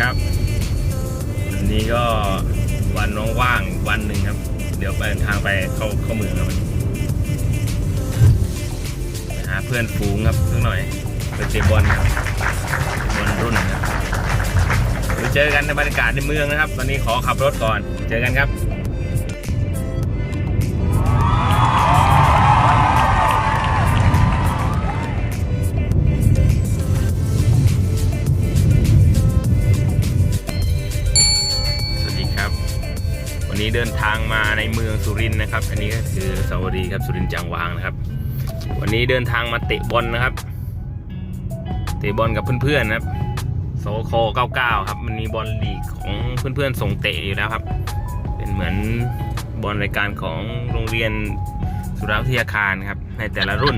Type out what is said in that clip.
ครับ วันนี้ก็วันว่างๆวันหนึ่งครับ เดี๋ยวไปเดินทางไปเข้าเข้าเมืองครับวันนี้ไปหาเพื่อนฝูงครับสักหน่อยไปเตะบอลครับบอลรุ่นครับเดี๋ยวเจอกันในบรรยากาศในเมืองนะครับ ตอนนี้ขอขับรถก่อน เจอกันครับ วันนี้เดินทางมาในเมืองสุรินทร์นะครับ อันนี้ก็คือสาวรีครับสุรินทร์จางวางนะครับ วันนี้เดินทางมาเตะบอลนะครับ เตะบอลกับเพื่อนๆนะครับโซโค99 ครับ มันมีบอลลีกของเพื่อนๆส่งเตะอยู่แล้วครับ เป็นเหมือนบอลรายการของโรงเรียนสุราวิทยาคารครับ ในแต่ละรุ่น